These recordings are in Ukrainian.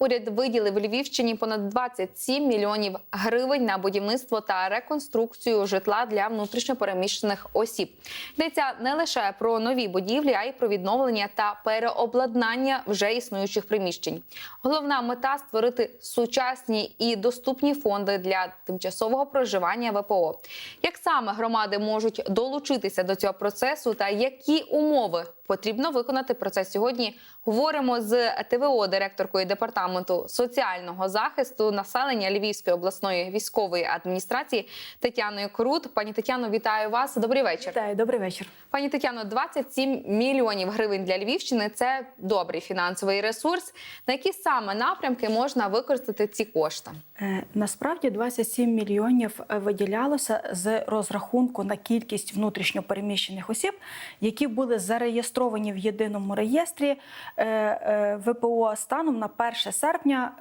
Уряд виділив Львівщині понад 27 мільйонів гривень на будівництво та реконструкцію житла для внутрішньопереміщених осіб. Йдеться не лише про нові будівлі, а й про відновлення та переобладнання вже існуючих приміщень. Головна мета створити сучасні і доступні фонди для тимчасового проживання ВПО. Як саме громади можуть долучитися до цього процесу та які умови потрібно виконати про це сьогодні? Говоримо з ТВО, директоркою департаменту соціального захисту населення Львівської обласної військової адміністрації Тетяною Крут. Пані Тетяно, вітаю вас. Добрий вечір. Вітаю, добрий вечір. Пані Тетяно, 27 мільйонів гривень для Львівщини це добрий фінансовий ресурс. На які саме напрямки можна використати ці кошти? Е, Насправді 27 мільйонів е, виділялося з розрахунку на кількість внутрішньопереміщених осіб, які були зареєстровані в єдиному реєстрі е, ВПО станом на 1 серпня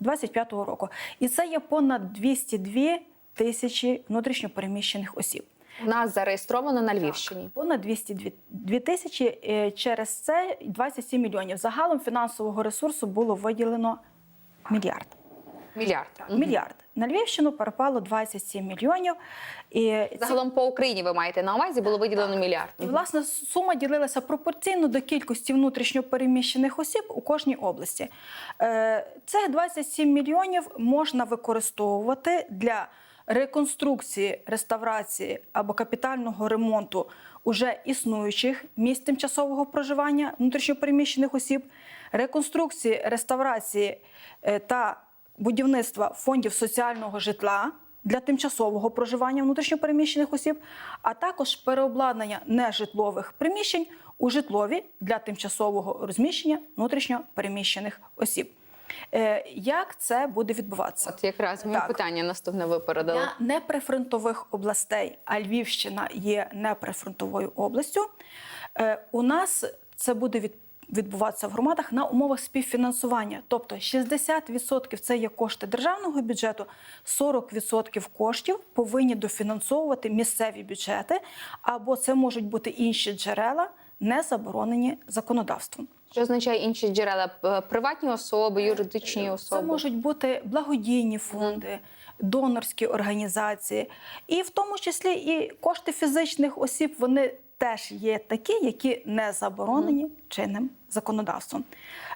2025 року. І це є понад 202 тисячі внутрішньопереміщених осіб. У нас зареєстровано на Львівщині. Понад 202 тисячі. е, Через це 27 мільйонів. Загалом фінансового ресурсу було виділено мільярд. Мільярд. Мільярд. На Львівщину перепало 27 мільйонів. І ці- по Україні ви маєте на увазі було виділено мільярд. і, власне, сума ділилася пропорційно до кількості внутрішньопереміщених осіб у кожній області. Е, Цих 27 мільйонів можна використовувати для реконструкції, реставрації або капітального ремонту уже існуючих місць тимчасового проживання внутрішньопереміщених осіб, реконструкції, реставрації е, та будівництва фондів соціального житла для тимчасового проживання внутрішньопереміщених осіб, а також переобладнання нежитлових приміщень у житлові для тимчасового розміщення внутрішньопереміщених осіб. Е, Як це буде відбуватися? От якраз моє Так. питання наступне випередили. Для неприфронтових областей, а Львівщина є неприфронтовою областю. е, У нас це буде від- відбуватися в громадах на умовах співфінансування. Тобто 60% це є кошти державного бюджету, 40% коштів повинні дофінансовувати місцеві бюджети, або це можуть бути інші джерела, не заборонені законодавством. Що означає інші джерела? Приватні особи, юридичні особи? Це можуть бути благодійні фонди, донорські організації, і в тому числі і кошти фізичних осіб вони теж є такі, які не заборонені чинним законодавством.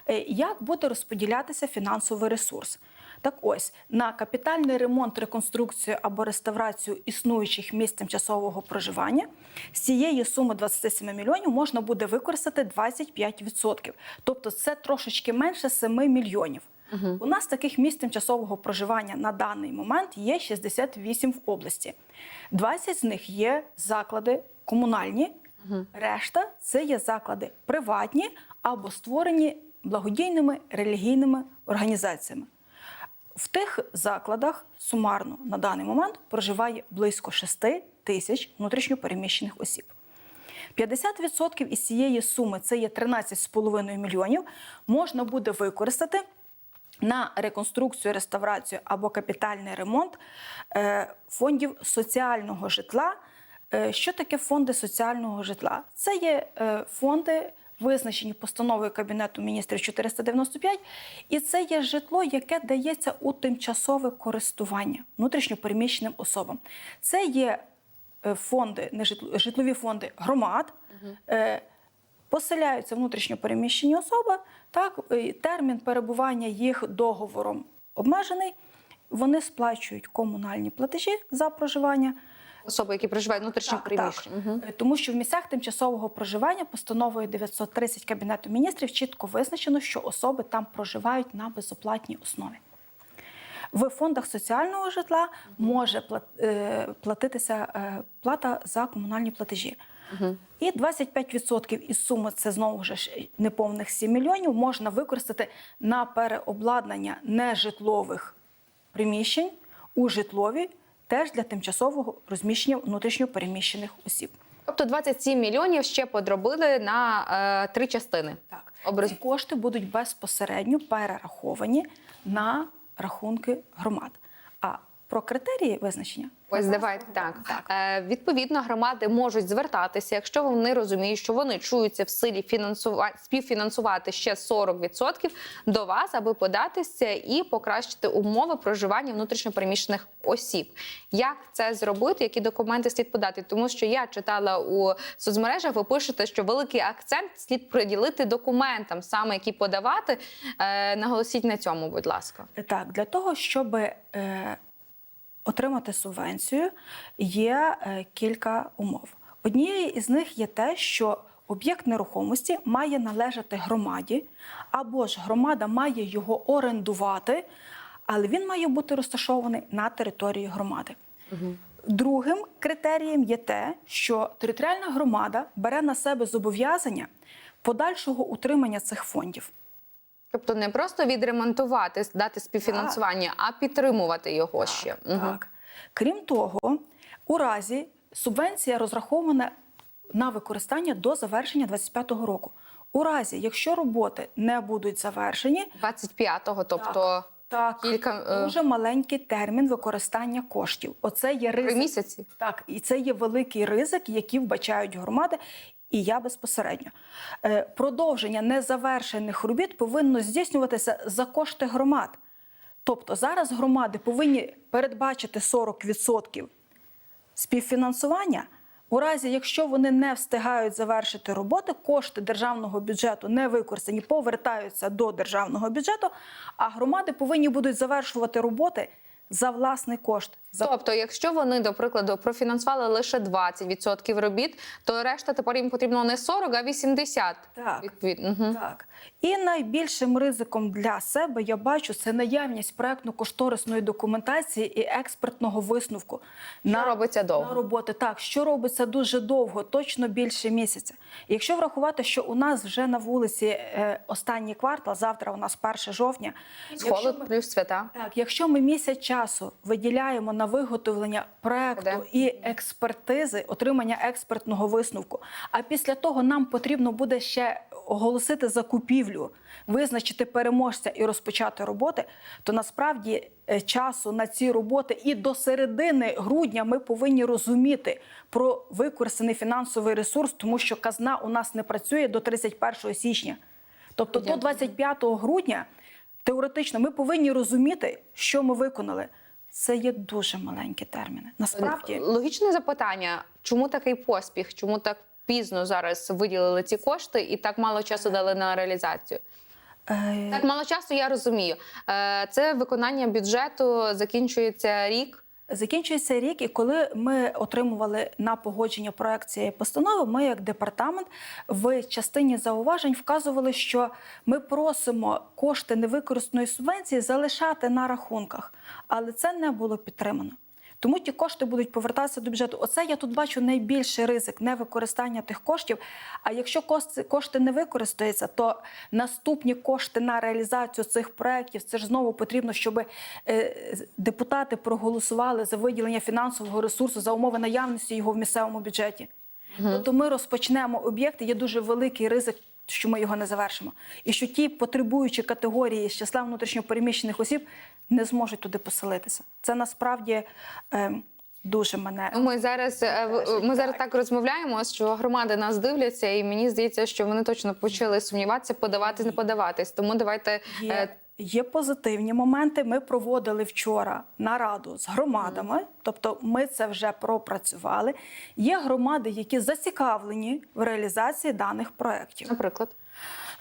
Е, Як буде розподілятися фінансовий ресурс? Так ось на капітальний ремонт, реконструкцію або реставрацію існуючих місць тимчасового проживання з цієї суми 27 мільйонів можна буде використати 25%. Тобто це трошечки менше 7 мільйонів. У нас таких місць тимчасового проживання на даний момент є 68 в області. 20 з них є заклади комунальні, решта це є заклади приватні або створені благодійними релігійними організаціями. В тих закладах сумарно на даний момент проживає близько 6 тисяч внутрішньопереміщених осіб. 50% із цієї суми, це є 13,5 мільйонів, можна буде використати на реконструкцію, реставрацію або капітальний ремонт е, фондів соціального житла. Е, Що таке фонди соціального житла? Це є е, фонди, визначені постановою Кабінету міністрів 495, і це є житло, яке дається у тимчасове користування внутрішньопереміщеним особам. Це є е, фонди, не житло- житлові фонди громад. Поселяються внутрішньопереміщені особи, так термін перебування їх договором обмежений. Вони сплачують комунальні платежі за проживання. Особи, які проживають внутрішньо приміщення. Мгм. Е, Тому що в місцях тимчасового проживання постановою 930 Кабінету міністрів чітко визначено, що особи там проживають на безоплатній основі. В фондах соціального житла може е, платитися е, плата за комунальні платежі. І 25% із суми, це знову ж неповних 7 мільйонів, можна використати на переобладнання нежитлових приміщень у житлові, теж для тимчасового розміщення внутрішньопереміщених осіб. Тобто 27 мільйонів ще подробили на е, три частини. Так, Образ- ці кошти будуть безпосередньо перераховані на рахунки громад. А про критерії визначення. Ось давайте так. Е, відповідно, громади можуть звертатися, якщо вони розуміють, що вони чуються в силі фінансува... співфінансувати ще 40% до вас, аби податися і покращити умови проживання внутрішньопереміщених осіб. Як це зробити? Які документи слід подати? Тому що я читала у соцмережах, ви пишете, що великий акцент слід приділити документам, саме які подавати. Е, наголосіть на цьому, будь ласка. Так, для того, щоб е, отримати субвенцію, є е, кілька умов. Однією із них є те, що об'єкт нерухомості має належати громаді, або ж громада має його орендувати, але він має бути розташований на території громади. Другим критерієм є те, що територіальна громада бере на себе зобов'язання подальшого утримання цих фондів. Тобто не просто відремонтувати, дати співфінансування, а підтримувати його ще. Мгм. Так. Крім того, у разі субвенція розрахована на використання до завершення 2025 року. У разі, якщо роботи не будуть завершені, 25-го, тобто так, кілька, е, дуже маленький термін використання коштів. Оце є три ризик. місяці. Так, і це є великий ризик, який вбачають громади. І я безпосередньо Е, продовження незавершених робіт повинно здійснюватися за кошти громад. Тобто зараз громади повинні передбачити 40% співфінансування. У разі, якщо вони не встигають завершити роботи, кошти державного бюджету не використані, повертаються до державного бюджету, а громади повинні будуть завершувати роботи за власний кошт. Тобто, якщо вони, до прикладу, профінансували лише 20% робіт, то решта тепер їм потрібно не 40, а 80. Так. Відповідно. Угу. Так. І найбільшим ризиком для себе я бачу це наявність проектно-кошторисної документації і експертного висновку Що робиться довго? на роботи. Так, що робиться дуже довго, точно більше місяця. Якщо врахувати, що у нас вже на вулиці е, останній квартал, завтра у нас 1 жовтня. якщо Холод плюс свята. так, якщо ми місяць часу виділяємо на виготовлення проекту Де? і експертизи, отримання експертного висновку, а після того нам потрібно буде ще оголосити закупівлю, визначити переможця і розпочати роботи, то насправді е, часу на ці роботи і до середини грудня ми повинні розуміти про використаний фінансовий ресурс, тому що казна у нас не працює до 31 січня. Тобто до Дякую. 25 грудня теоретично ми повинні розуміти, що ми виконали. Це є дуже маленькі терміни. Насправді Логічне запитання: чому такий поспіх? Чому так пізно зараз виділили ці кошти і так мало часу дали на реалізацію? е, Так мало часу, я розумію. Е, Це виконання бюджету закінчується рік. Закінчується рік, і коли ми отримували на погодження проект цієї постанови, ми, як департамент, в частині зауважень вказували, що ми просимо кошти невикористаної субвенції залишати на рахунках, але це не було підтримано. Тому ті кошти будуть повертатися до бюджету. Оце я тут бачу найбільший ризик невикористання тих коштів. А якщо кошти не використаються, то наступні кошти на реалізацію цих проєктів це ж знову потрібно, щоб е, депутати проголосували за виділення фінансового ресурсу за умови наявності його в місцевому бюджеті. Тобто ми розпочнемо об'єкти, є дуже великий ризик. Що ми його не завершимо, і що ті потребуючі категорії з числа внутрішньопереміщених осіб не зможуть туди поселитися. Це насправді е, дуже мене Ми зараз е, ми зараз так розмовляємо, що громади нас дивляться, і мені здається, що вони точно почали сумніватися, подаватись, не подаватись. Тому давайте Є, є позитивні моменти. Ми проводили вчора нараду з громадами, тобто ми це вже пропрацювали. Є громади, які зацікавлені в реалізації даних проєктів. наприклад.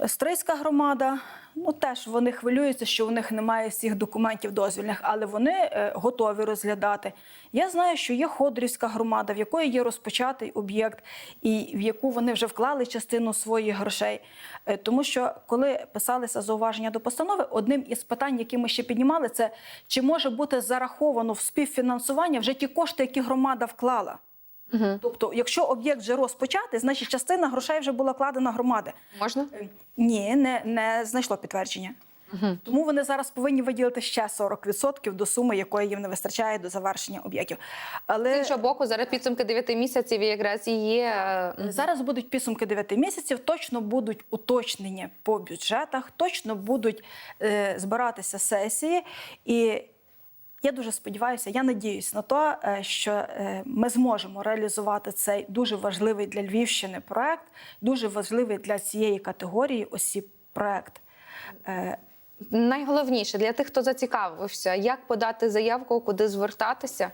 Стрийська громада, ну теж вони хвилюються, що у них немає всіх документів дозвільних, але вони е, готові розглядати. Я знаю, що є Ходорівська громада, в якої є розпочатий об'єкт, і в яку вони вже вклали частину своїх грошей. Е, тому що коли писалися зауваження до постанови, одним із питань, які ми ще піднімали, це чи може бути зараховано в співфінансування вже ті кошти, які громада вклала. Угу. Тобто, якщо об'єкт вже розпочатий, значить частина грошей вже була вкладена громади. Можна? Ні, не, не знайшло підтвердження. Угу. Тому вони зараз повинні виділити ще 40% до суми, якої їм не вистачає до завершення об'єктів. Але З іншого боку, зараз підсумки 9 місяців якраз і є. е, зараз будуть підсумки 9 місяців, точно будуть уточнення по бюджетах, точно будуть е, збиратися сесії. І Я дуже сподіваюся, я надіюсь на те, е, що е, ми зможемо реалізувати цей дуже важливий для Львівщини проект, дуже важливий для цієї категорії осіб проект. Е, Найголовніше для тих, хто зацікавився, як подати заявку, куди звертатися.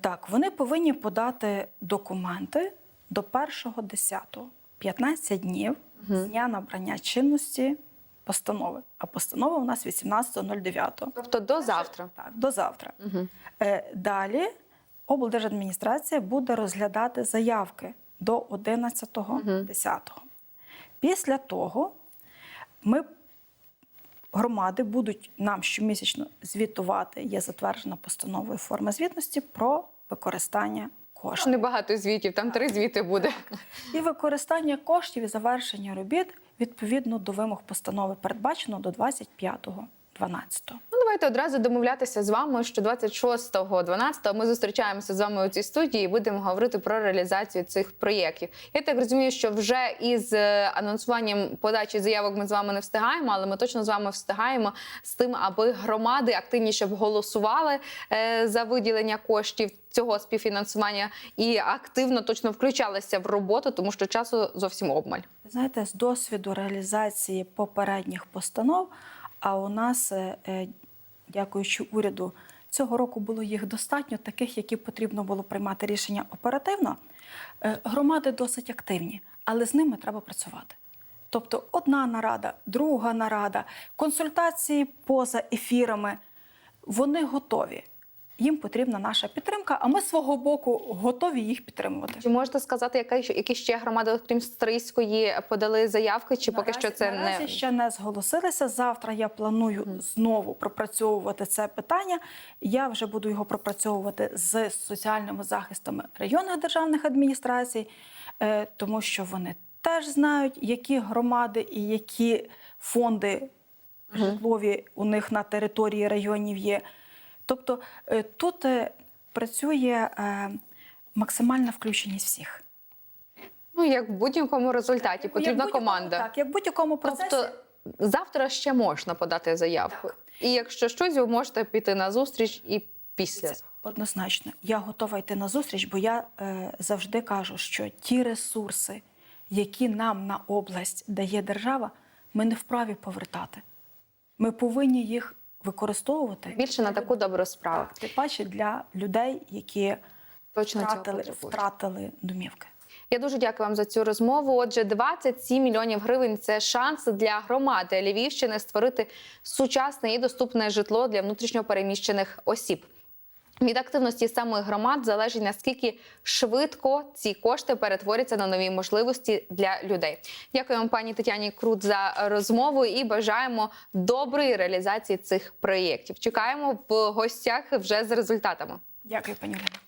Так, вони повинні подати документи до 1.10, 15 днів з дня набрання чинності постанови. А постанова у нас 18.09. Тобто до завтра. Так, до завтра. Е, Далі облдержадміністрація буде розглядати заявки до 11.10. Після того ми громади будуть нам щомісячно звітувати, є затверджена постановою форма звітності про використання коштів. Небагато звітів, там три звіти буде. І використання коштів і завершення робіт відповідно до вимог постанови передбачено до 25.12. Давайте одразу домовлятися з вами, що 26.12 ми зустрічаємося з вами у цій студії і будемо говорити про реалізацію цих проєктів. Я так розумію, що вже із е, анонсуванням подачі заявок ми з вами не встигаємо, але ми точно з вами встигаємо з тим, аби громади активніше голосували е, за виділення коштів цього співфінансування і активно точно включалися в роботу, тому що часу зовсім обмаль. Знаєте, з досвіду реалізації попередніх постанов, а у нас, е, дякуючи уряду, цього року було їх достатньо, таких, які потрібно було приймати рішення оперативно. Е, Громади досить активні, але з ними треба працювати. Тобто одна нарада, друга нарада, консультації поза ефірами, вони готові. Їм потрібна наша підтримка, а ми свого боку готові їх підтримувати. Чи можете сказати, яка які ще громади, окрім Стрийської, подали заявки, чи поки що це наразі не ще не зголосилися. Завтра я планую знову пропрацьовувати це питання. Я вже буду його пропрацьовувати з соціальними захистами районних державних адміністрацій, е, тому що вони теж знають, які громади і які фонди житлові у них на території районів є. Тобто е, тут е, працює е, максимальна включеність всіх. ну як в будь-якому результаті потрібна будь-якому- команда. Так, як в будь-якому процесі. Тобто завтра ще можна подати заявку. І якщо щось, ви можете піти на зустріч і після. Однозначно. Я готова йти на зустріч, бо я е, завжди кажу, що ті ресурси, які нам на область дає держава, ми не вправі повертати. Ми повинні їх використовувати Більше на таку добру справу. тим паче для людей, які Точно втратили, втратили домівки. Я дуже дякую вам за цю розмову. Отже, 27 мільйонів гривень це шанс для громади Львівщини створити сучасне і доступне житло для внутрішньопереміщених осіб. Від активності самих громад залежить наскільки швидко ці кошти перетворяться на нові можливості для людей. Дякую вам, пані Тетяні Крут, за розмову і бажаємо доброї реалізації цих проєктів. Чекаємо в гостях вже з результатами. Дякую, пані Олена.